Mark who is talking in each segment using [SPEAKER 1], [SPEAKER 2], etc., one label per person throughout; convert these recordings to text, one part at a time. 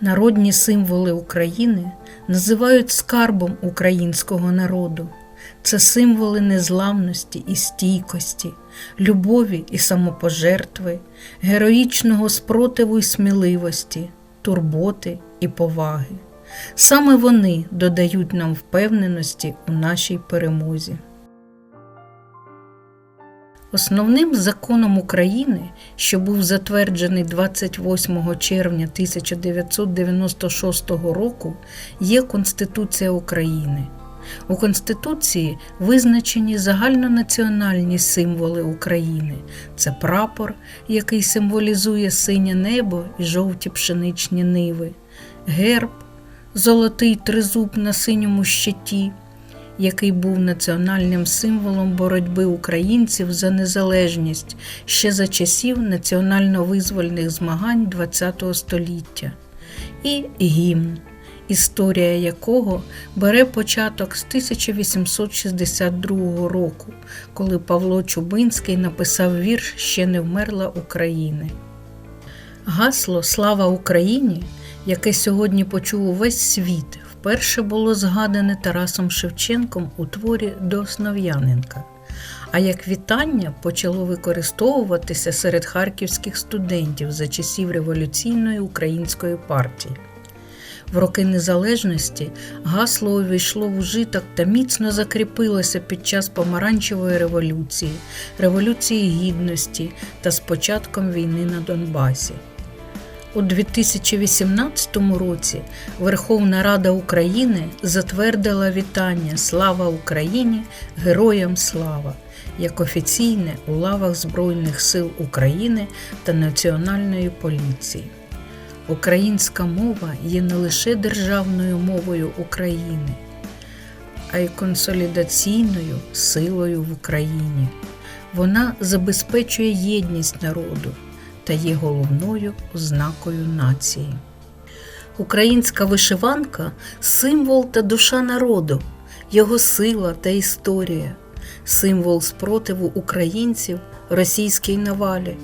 [SPEAKER 1] Народні символи України називають скарбом українського народу. Це символи незламності і стійкості, любові і самопожертви, героїчного спротиву і сміливості, турботи і поваги. Саме вони додають нам впевненості у нашій перемозі. Основним законом України, що був затверджений 28 червня 1996 року, є Конституція України. У Конституції визначені загальнонаціональні символи України. Це прапор, який символізує синє небо і жовті пшеничні ниви, герб, золотий тризуб на синьому щиті, який був національним символом боротьби українців за незалежність ще за часів національно-визвольних змагань ХХ століття, і гімн, історія якого бере початок з 1862 року, коли Павло Чубинський написав вірш Ще не вмерла України. Гасло Слава Україні, яке сьогодні почув увесь світ, вперше було згадане Тарасом Шевченком у творі до Основ'яненка. А як вітання почало використовуватися серед харківських студентів за часів революційної української партії. В роки незалежності гасло увійшло в ужиток та міцно закріпилося під час помаранчевої революції, революції гідності та з початком війни на Донбасі. У 2018 році Верховна Рада України затвердила вітання Слава Україні! Героям слава як офіційне у лавах Збройних сил України та Національної поліції. Українська мова є не лише державною мовою України, а й консолідаційною силою в Україні. Вона забезпечує єдність народу та є головною ознакою нації. Українська вишиванка символ та душа народу, його сила та історія, символ спротиву українців російській навалі.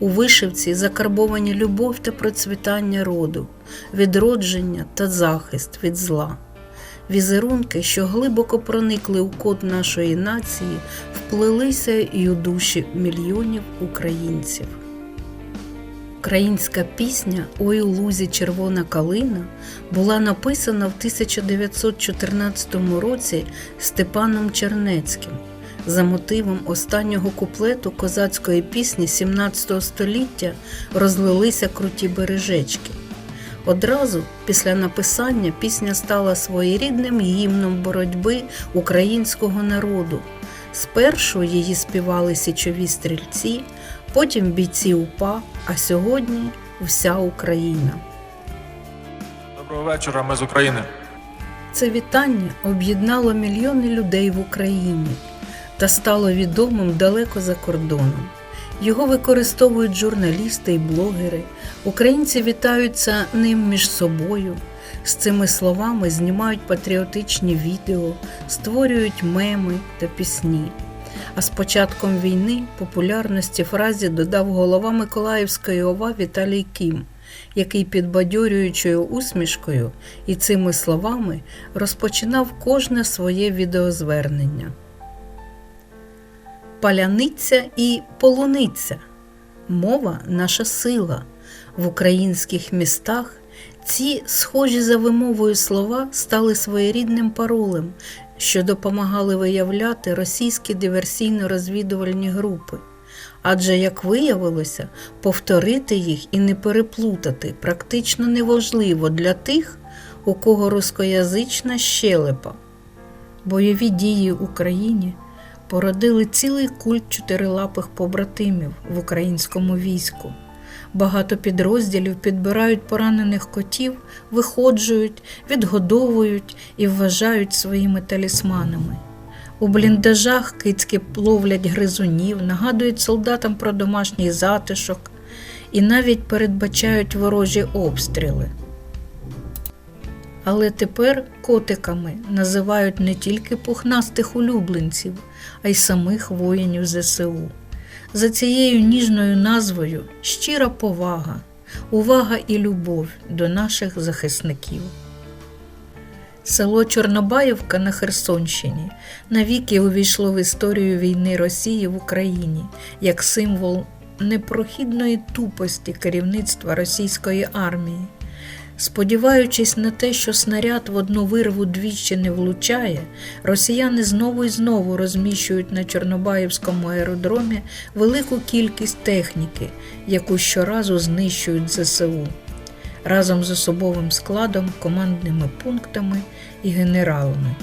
[SPEAKER 1] У вишивці закарбовані любов та процвітання роду, відродження та захист від зла. Візерунки, що глибоко проникли у код нашої нації, вплилися і у душі мільйонів українців. Українська пісня Ой у лузі червона калина була написана в 1914 році Степаном Чернецьким за мотивом останнього куплету козацької пісні 17 століття розлилися круті бережечки. Одразу після написання пісня стала своєрідним гімном боротьби українського народу. Спершу її співали січові стрільці, потім бійці УПА, а сьогодні вся Україна.
[SPEAKER 2] Доброго вечора, ми з України.
[SPEAKER 1] Це вітання об'єднало мільйони людей в Україні та стало відомим далеко за кордоном. Його використовують журналісти і блогери. Українці вітаються ним між собою. З цими словами знімають патріотичні відео, створюють меми та пісні. А з початком війни популярності фразі додав голова Миколаївської ОВА Віталій Кім, який підбадьорюючою усмішкою і цими словами розпочинав кожне своє відеозвернення. Паляниця і полуниця. Мова наша сила. В українських містах ці схожі за вимовою слова стали своєрідним паролем, що допомагали виявляти російські диверсійно-розвідувальні групи. Адже, як виявилося, повторити їх і не переплутати практично неважливо для тих, у кого рускоязична щелепа. Бойові дії в Україні породили цілий культ чотирилапих побратимів в українському війську. Багато підрозділів підбирають поранених котів, виходжують, відгодовують і вважають своїми талісманами. У бліндажах кицьки ловлять гризунів, нагадують солдатам про домашній затишок і навіть передбачають ворожі обстріли. Але тепер котиками називають не тільки пухнастих улюбленців, а й самих воїнів ЗСУ. За цією ніжною назвою щира повага, увага і любов до наших захисників. Село Чорнобаївка на Херсонщині навіки увійшло в історію війни Росії в Україні як символ непрохідної тупості керівництва російської армії. Сподіваючись на те, що снаряд в одну вирву двічі не влучає, росіяни знову і знову розміщують на Чорнобаївському аеродромі велику кількість техніки, яку щоразу знищують ЗСУ разом з особовим складом, командними пунктами і генералами.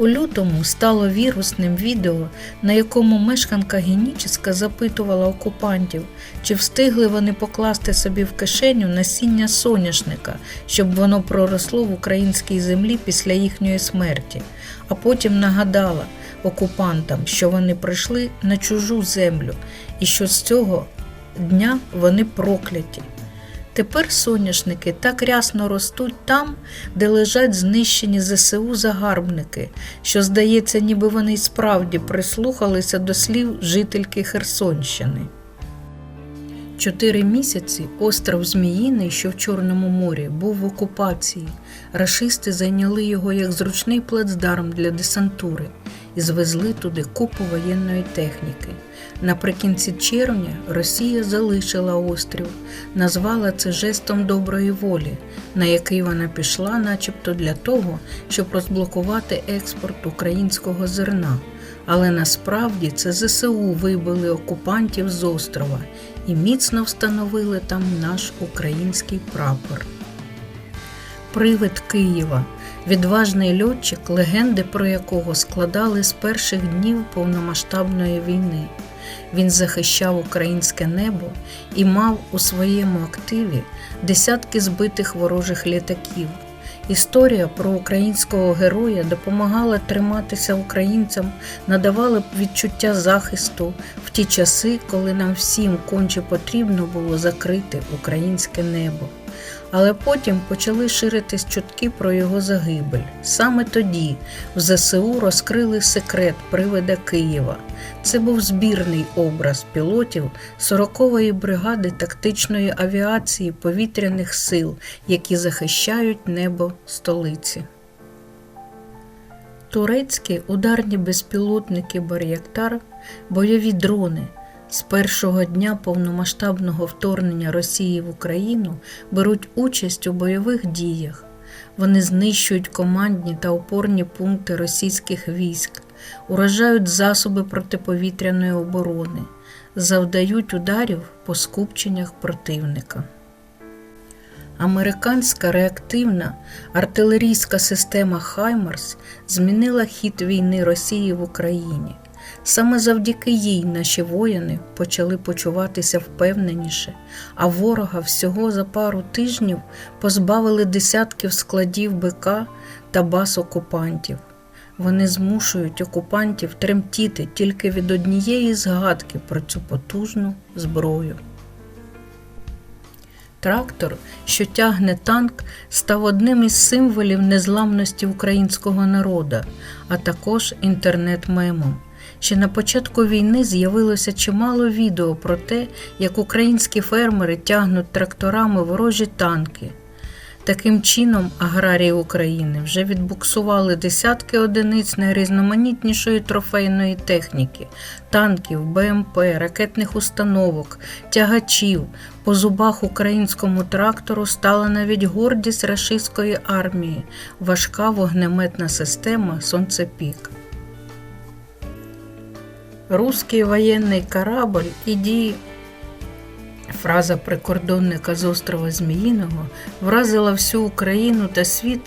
[SPEAKER 1] У лютому стало вірусним відео, на якому мешканка Геніческа запитувала окупантів, чи встигли вони покласти собі в кишеню насіння соняшника, щоб воно проросло в українській землі після їхньої смерті, а потім нагадала окупантам, що вони прийшли на чужу землю і що з цього дня вони прокляті. Тепер соняшники так рясно ростуть там, де лежать знищені ЗСУ загарбники, що здається, ніби вони й справді прислухалися до слів жительки Херсонщини. Чотири місяці остров Зміїний, що в Чорному морі, був в окупації. Рашисти зайняли його як зручний плацдарм для десантури і звезли туди купу воєнної техніки. Наприкінці червня Росія залишила острів, назвала це жестом доброї волі, на який вона пішла, начебто для того, щоб розблокувати експорт українського зерна. Але насправді це ЗСУ вибили окупантів з острова і міцно встановили там наш український прапор. Привид Києва, відважний льотчик, легенди про якого складали з перших днів повномасштабної війни. Він захищав українське небо і мав у своєму активі десятки збитих ворожих літаків. Історія про українського героя допомагала триматися українцям, надавала відчуття захисту в ті часи, коли нам всім конче потрібно було закрити українське небо. Але потім почали ширитись чутки про його загибель. Саме тоді в ЗСУ розкрили секрет привида Києва. Це був збірний образ пілотів 40-ї бригади тактичної авіації повітряних сил, які захищають небо столиці. Турецькі ударні безпілотники Бар'яктар, бойові дрони з першого дня повномасштабного вторгнення Росії в Україну беруть участь у бойових діях. Вони знищують командні та опорні пункти російських військ, уражають засоби протиповітряної оборони, завдають ударів по скупченнях противника. Американська реактивна артилерійська система Хаймарс змінила хід війни Росії в Україні. Саме завдяки їй наші воїни почали почуватися впевненіше, а ворога всього за пару тижнів позбавили десятків складів БК та баз окупантів. Вони змушують окупантів тремтіти тільки від однієї згадки про цю потужну зброю. Трактор, що тягне танк, став одним із символів незламності українського народу, а також інтернет-мемом. Ще на початку війни з'явилося чимало відео про те, як українські фермери тягнуть тракторами ворожі танки. Таким чином, аграрії України вже відбуксували десятки одиниць найрізноманітнішої трофейної техніки, танків, БМП, ракетних установок, тягачів. По зубах українському трактору стала навіть гордість рашистської армії, важка вогнеметна система Сонцепік. Руський воєнний корабль іді. Фраза прикордонника з острова Зміїного вразила всю Україну та світ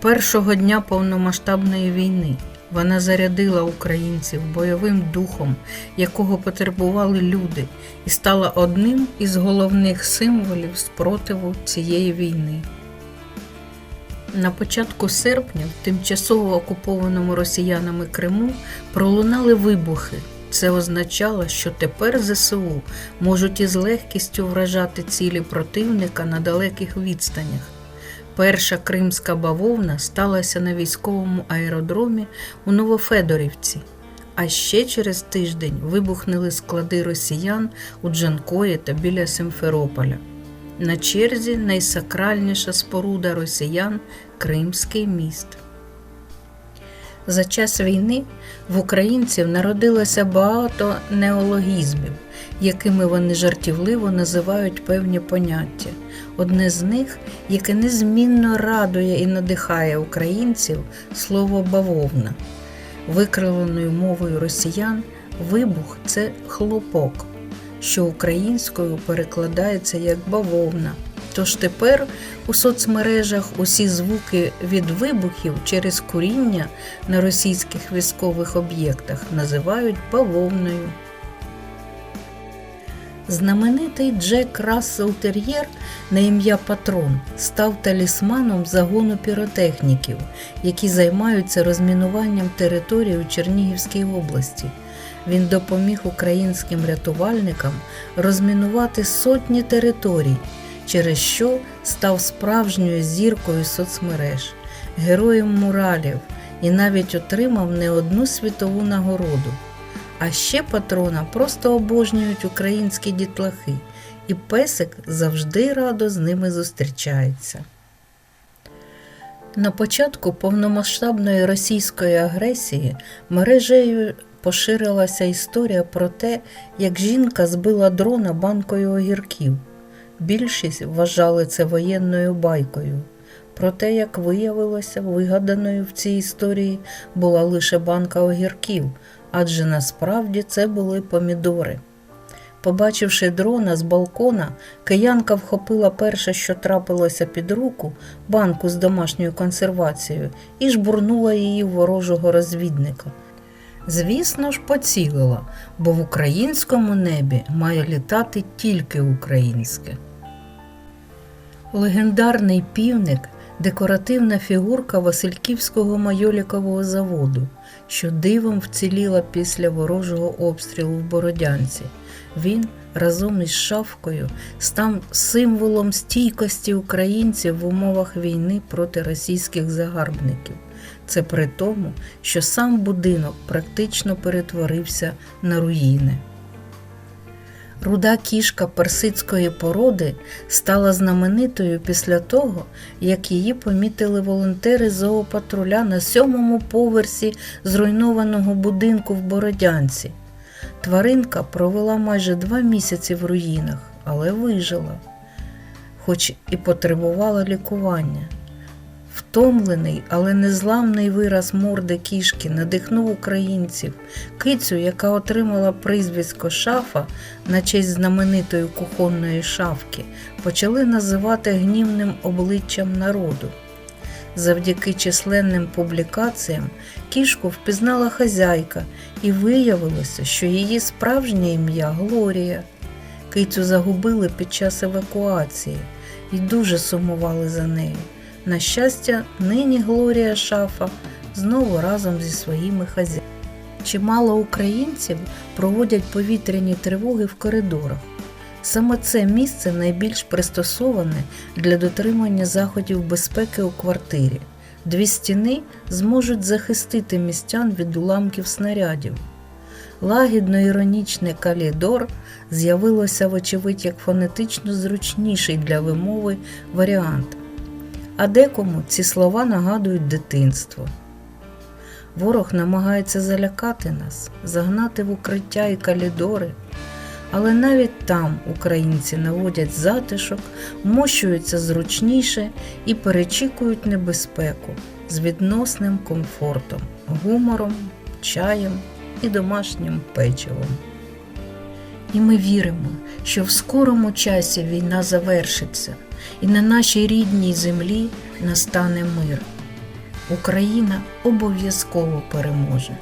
[SPEAKER 1] першого дня повномасштабної війни. Вона зарядила українців бойовим духом, якого потребували люди, і стала одним із головних символів спротиву цієї війни. На початку серпня в тимчасово окупованому росіянами Криму пролунали вибухи. Це означало, що тепер ЗСУ можуть із легкістю вражати цілі противника на далеких відстанях. Перша кримська бавовна сталася на військовому аеродромі у Новофедорівці. А ще через тиждень вибухнули склади росіян у Джанкої та біля Симферополя. На черзі найсакральніша споруда росіян Кримський міст. За час війни в українців народилося багато неологізмів, якими вони жартівливо називають певні поняття. Одне з них, яке незмінно радує і надихає українців, слово бавовна. Викривленою мовою росіян вибух це хлопок, що українською перекладається як бавовна. Тож тепер у соцмережах усі звуки від вибухів через куріння на російських військових об'єктах називають бавовною. Знаменитий Джек Рассел Тер'єр на ім'я Патрон став талісманом загону піротехніків, які займаються розмінуванням території у Чернігівській області. Він допоміг українським рятувальникам розмінувати сотні територій, через що став справжньою зіркою соцмереж, героєм муралів і навіть отримав не одну світову нагороду. А ще патрона просто обожнюють українські дітлахи, і песик завжди радо з ними зустрічається. На початку повномасштабної російської агресії мережею поширилася історія про те, як жінка збила дрона банкою огірків. Більшість вважали це воєнною байкою. Проте, як виявилося, вигаданою в цій історії була лише банка огірків, адже насправді це були помідори. Побачивши дрона з балкона, киянка вхопила перше, що трапилося під руку, банку з домашньою консервацією, і жбурнула її в ворожого розвідника. Звісно ж, поцілила, бо в українському небі має літати тільки українське. Легендарний півник декоративна фігурка Васильківського майолікового заводу, що дивом вціліла після ворожого обстрілу в Бородянці. Він разом із шавкою став символом стійкості українців в умовах війни проти російських загарбників. Це при тому, що сам будинок практично перетворився на руїни. Руда кішка персидської породи стала знаменитою після того, як її помітили волонтери зоопатруля на сьомому поверсі зруйнованого будинку в Бородянці. Тваринка провела майже два місяці в руїнах, але вижила, хоч і потребувала лікування. Втомлений, але незламний вираз морди кішки надихнув українців, кицю, яка отримала прізвисько шафа на честь знаменитої кухонної шафки, почали називати гнівним обличчям народу. Завдяки численним публікаціям кішку впізнала хазяйка, і виявилося, що її справжнє ім'я Глорія. Кицю загубили під час евакуації і дуже сумували за нею. На щастя, нині Глорія Шафа знову разом зі своїми хазяїнами. Чимало українців проводять повітряні тривоги в коридорах. Саме це місце найбільш пристосоване для дотримання заходів безпеки у квартирі. Дві стіни зможуть захистити містян від уламків снарядів. Лагідно іронічне калідор з'явилося, вочевидь, як фонетично зручніший для вимови варіант а декому ці слова нагадують дитинство. Ворог намагається залякати нас, загнати в укриття і калідори, але навіть там українці наводять затишок, вмощуються зручніше і перечікують небезпеку з відносним комфортом, гумором, чаєм і домашнім печивом. І ми віримо, що в скорому часі війна завершиться і на нашій рідній землі настане мир. Україна обов'язково переможе.